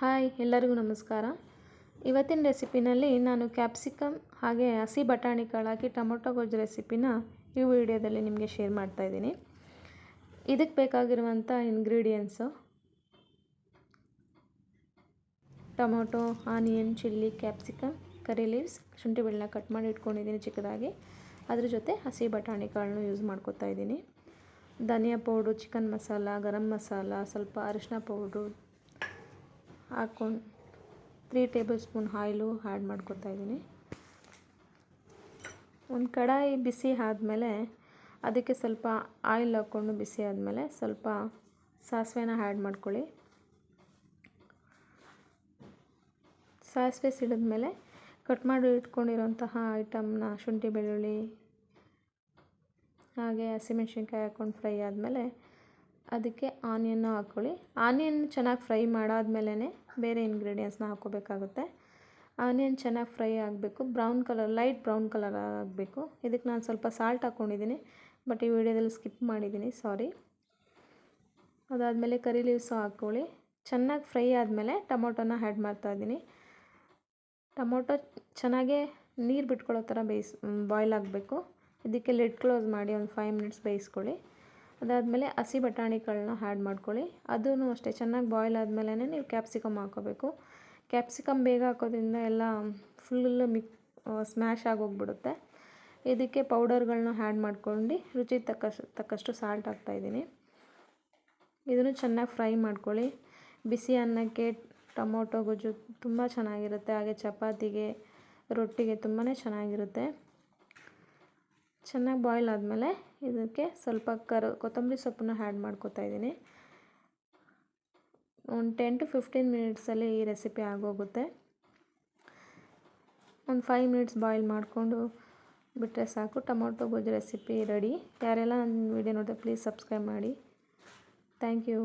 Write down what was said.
Hi, ಎಲ್ಲರಿಗೂ ನಮಸ್ಕಾರ. ಇವತ್ತಿನ ರೆಸಿಪಿನಲ್ಲಿ ನಾನು ಕ್ಯಾಪ್ಸಿಕಮ್ ಹಾಗೆ ಹಸಿ ಬಟಾಣಿ ಕಾಳಾಕಿ ಟೊಮೊಟೊ ಗೊಜ್ಜು ರೆಸಿಪಿನ ಈ ವಿಡಿಯೋದಲ್ಲಿ ನಿಮಗೆ ಶೇರ್ ಮಾಡ್ತಾ ಇದ್ದೀನಿ. ಇದಕ್ಕೆ ಬೇಕಾಗಿರುವಂಥ ingredients tomato, onion, chilli, capsicum, curry leaves, ಶುಂಠಿ ಬೆಳ್ಳ ಕಟ್ ಮಾಡಿ ಇಟ್ಕೊಂಡಿದ್ದೀನಿ ಚಿಕ್ಕದಾಗಿ. ಅದ್ರ ಜೊತೆ ಹಸಿ ಬಟಾಣಿ ಕಾಳನ್ನು ಯೂಸ್ ಮಾಡ್ಕೊತಾ ಇದ್ದೀನಿ. ಧನಿಯಾ ಪೌಡ್ರು, ಚಿಕನ್ ಮಸಾಲ, ಗರಂ ಮಸಾಲ, ಸ್ವಲ್ಪ ಅರಿಶಿನ ಪೌಡ್ರು ಹಾಕ್ಕೊಂಡು three tablespoon oil add ಮಾಡ್ಕೊತಾ ಇದ್ದೀನಿ. ಒಂದು ಕಡಾಯಿ ಬಿಸಿ ಆದಮೇಲೆ ಅದಕ್ಕೆ ಸ್ವಲ್ಪ ಆಯಿಲ್ ಹಾಕ್ಕೊಂಡು ಬಿಸಿ ಆದಮೇಲೆ ಸ್ವಲ್ಪ ಸಾಸಿವೆನ ಆ್ಯಡ್ ಮಾಡ್ಕೊಳ್ಳಿ. ಸಾಸಿವೆ ಸಿಡಿದ್ಮೇಲೆ ಕಟ್ ಮಾಡಿ ಇಟ್ಕೊಂಡಿರೋಂತಹ ಐಟಮ್ನ ಶುಂಠಿ ಬೆಳ್ಳುಳ್ಳಿ, ಹಾಗೆ ಹಸಿಮೆಣ್ಸಿನ್ಕಾಯಿ ಹಾಕ್ಕೊಂಡು ಫ್ರೈ ಆದಮೇಲೆ ಅದಕ್ಕೆ ಆನಿಯನ್ನು ಹಾಕ್ಕೊಳ್ಳಿ. ಆನಿಯನ್ ಚೆನ್ನಾಗಿ ಫ್ರೈ ಮಾಡಾದ್ಮೇಲೆ ಬೇರೆ ಇಂಗ್ರೀಡಿಯೆಂಟ್ಸ್ನ ಹಾಕ್ಕೋಬೇಕಾಗುತ್ತೆ. ಆನಿಯನ್ ಚೆನ್ನಾಗಿ ಫ್ರೈ ಆಗಬೇಕು. Brown colour, light brown colour ಆಗಬೇಕು. ಇದಕ್ಕೆ ನಾನು ಸ್ವಲ್ಪ ಸಾಲ್ಟ್ ಹಾಕ್ಕೊಂಡಿದ್ದೀನಿ ಬಟ್ ಈ ವಿಡಿಯೋದಲ್ಲಿ ಸ್ಕಿಪ್ ಮಾಡಿದ್ದೀನಿ ಸಾರಿ ಅದಾದಮೇಲೆ ಕರಿ ಲೀವ್ಸು ಹಾಕ್ಕೊಳ್ಳಿ. ಚೆನ್ನಾಗಿ ಫ್ರೈ ಆದಮೇಲೆ ಟೊಮೊಟೊನ ಆ್ಯಡ್ ಮಾಡ್ತಾಯಿದ್ದೀನಿ ಟೊಮೊಟೊ ಚೆನ್ನಾಗೇ ನೀರು ಬಿಟ್ಕೊಳ್ಳೋ ಥರ ಬೇಯಿಸ್ ಬಾಯ್ಲ್ ಆಗಬೇಕು. ಇದಕ್ಕೆ ಲೆಡ್ ಕ್ಲೋಸ್ ಮಾಡಿ ಒಂದು ಫೈವ್ ಮಿನಿಟ್ಸ್ ಬೇಯಿಸ್ಕೊಳ್ಳಿ. ಅದಾದಮೇಲೆ ಹಸಿ ಬಟಾಣಿಗಳನ್ನ ಆ್ಯಡ್ ಮಾಡ್ಕೊಳ್ಳಿ. ಅದೂ ಅಷ್ಟೇ, ಚೆನ್ನಾಗಿ ಬಾಯ್ಲ್ ಆದಮೇಲೆ ನೀವು ಕ್ಯಾಪ್ಸಿಕಮ್ ಹಾಕೋಬೇಕು ಕ್ಯಾಪ್ಸಿಕಮ್ ಬೇಗ ಹಾಕೋದ್ರಿಂದ ಎಲ್ಲ ಫುಲ್ಲು ಮಿಕ್ ಸ್ಮ್ಯಾಶ್ ಆಗೋಗ್ಬಿಡುತ್ತೆ. ಇದಕ್ಕೆ ಪೌಡರ್ಗಳನ್ನ ಆ್ಯಡ್ ಮಾಡ್ಕೊಂಡು ರುಚಿ ತಕ್ಕಷ್ಟು ತಕ್ಕಷ್ಟು ಸಾಲ್ಟ್ ಹಾಕ್ತಾಯಿದ್ದೀನಿ ಇದನ್ನು ಚೆನ್ನಾಗಿ ಫ್ರೈ ಮಾಡ್ಕೊಳ್ಳಿ. ಬಿಸಿ ಅನ್ನಕ್ಕೆ ಟೊಮೊಟೊ ಗೊಜ್ಜು ತುಂಬ ಚೆನ್ನಾಗಿರುತ್ತೆ. ಹಾಗೆ ಚಪಾತಿಗೆ, ರೊಟ್ಟಿಗೆ ತುಂಬಾ ಚೆನ್ನಾಗಿರುತ್ತೆ. ಚೆನ್ನಾಗಿ ಬಾಯ್ಲ್ ಆದಮೇಲೆ ಇದಕ್ಕೆ ಸ್ವಲ್ಪ ಕರು, ಕೊತ್ತಂಬರಿ ಸೊಪ್ಪನ್ನ ಆ್ಯಡ್ ಮಾಡ್ಕೋತಾ ಇದ್ದೀನಿ. ಒಂದು ಟೆನ್ ಟು ಫಿಫ್ಟೀನ್ ಮಿನಿಟ್ಸಲ್ಲಿ ಈ ರೆಸಿಪಿ ಆಗೋಗುತ್ತೆ. ಒಂದು ಫೈವ್ ಮಿನಿಟ್ಸ್ ಬಾಯ್ಲ್ ಮಾಡಿಕೊಂಡು ಬಿಟ್ಟರೆ ಸಾಕು. ಟೊಮೊಟೊ ಗೊಜ್ಜು ರೆಸಿಪಿ ರೆಡಿ ಯಾರೆಲ್ಲ ನನ್ನ ವೀಡಿಯೋ ನೋಡಿದ್ರೆ ಪ್ಲೀಸ್ ಸಬ್ಸ್ಕ್ರೈಬ್ ಮಾಡಿ. Thank you